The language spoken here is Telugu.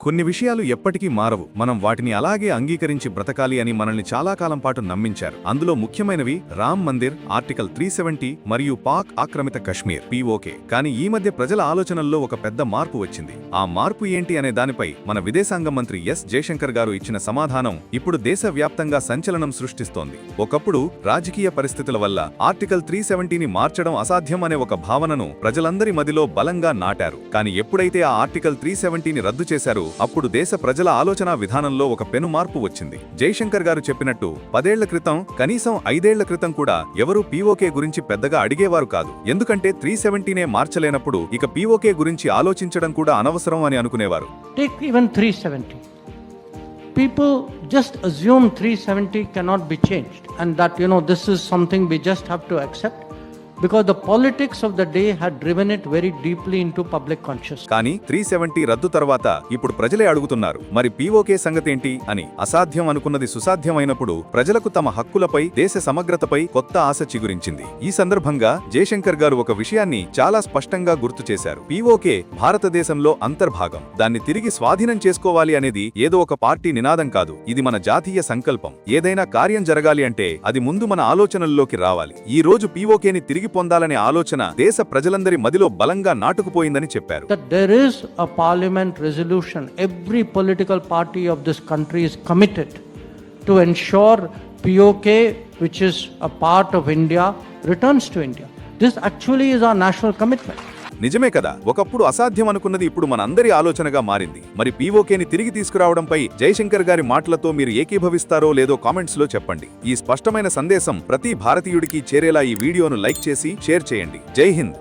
కొన్ని విషయాలు ఎప్పటికీ మారవు. మనం వాటిని అలాగే అంగీకరించి బ్రతకాలి అని మనల్ని చాలా కాలం పాటు నమ్మించారు. అందులో ముఖ్యమైనవి రామ్ మందిర్ ఆర్టికల్ త్రీ మరియు పాక్ ఆక్రమిత కశ్మీర్ పీఓకే కానీ ఈ మధ్య ప్రజల ఆలోచనల్లో ఒక పెద్ద మార్పు వచ్చింది. ఆ మార్పు ఏంటి అనే దానిపై మన విదేశాంగ మంత్రి ఎస్. జయశంకర్ గారు ఇచ్చిన సమాధానం ఇప్పుడు దేశవ్యాప్తంగా సంచలనం సృష్టిస్తోంది. ఒకప్పుడు రాజకీయ పరిస్థితుల వల్ల ఆర్టికల్ త్రీ సెవెంటీని మార్చడం అసాధ్యం అనే ఒక భావనను ప్రజలందరి మదిలో బలంగా నాటారు. కానీ ఎప్పుడైతే ఆ ఆర్టికల్ త్రీ సెవెంటీని రద్దు చేశారో అప్పుడు దేశ ప్రజల ఆలోచన విధానంలో ఒక పెను మార్పు వచ్చింది. జైశంకర్ గారు చెప్పినట్టు పదేళ్ళ క్రితం కనీసం ఐదేళ్ళ క్రితం కూడా ఎవరూ పీఓకే గురించి పెద్దగా అడిగేవారు కాదు. ఎందుకంటే త్రీ సెవెంటీనే మార్చలేనప్పుడు ఇక పీఓకే గురించి ఆలోచించడం కూడా అనవసరం అని అనుకునేవారు. Take even 370. People just assume 370 cannot be changed, and that, you know, this is something we just have to accept. Because the politics of the day had driven it very deeply in public conscious కానీ త్రీ సెవెంటీ రద్దు తర్వాత ఇప్పుడు ప్రజలే అడుగుతున్నారు మరి పీఓకే సంగతేంటి అని అసాధ్యం అనుకున్నది సుసాధ్యమైనప్పుడు ప్రజలకు తమ హక్కులపై దేశ సమగ్రతపై కొత్త ఆశ చిగురించింది. ఈ సందర్భంగా జయశంకర్ గారు ఒక విషయాన్ని చాలా స్పష్టంగా గుర్తు చేశారు. పీఓకే భారతదేశంలో అంతర్భాగం. దాన్ని తిరిగి స్వాధీనం చేసుకోవాలి అనేది ఏదో ఒక పార్టీ నినాదం కాదు. ఇది మన జాతీయ సంకల్పం. ఏదైనా కార్యం జరగాలి అంటే అది ముందు మన ఆలోచనల్లోకి రావాలి. ఈ రోజు పీఓకేని తిరిగి తిరిగి పొందాలనే ఆలోచన దేశ ప్రజలందరి మదిలో బలంగా నాటుకుపోయిందని చెప్పారు. Parliament resolution every party country is committed to national commitment నిజమే కదా ఒకప్పుడు అసాధ్యం అనుకున్నది ఇప్పుడు మనందరి ఆలోచనగా మారింది. మరి పీఓకేని తిరిగి తీసుకురావడంపై జయశంకర్ గారి మాటలతో మీరు ఏకీభవిస్తారో లేదో కామెంట్స్లో చెప్పండి. ఈ స్పష్టమైన సందేశం ప్రతి భారతీయుడికి చేరేలా ఈ వీడియోను లైక్ చేసి షేర్ చేయండి. జై హింద్!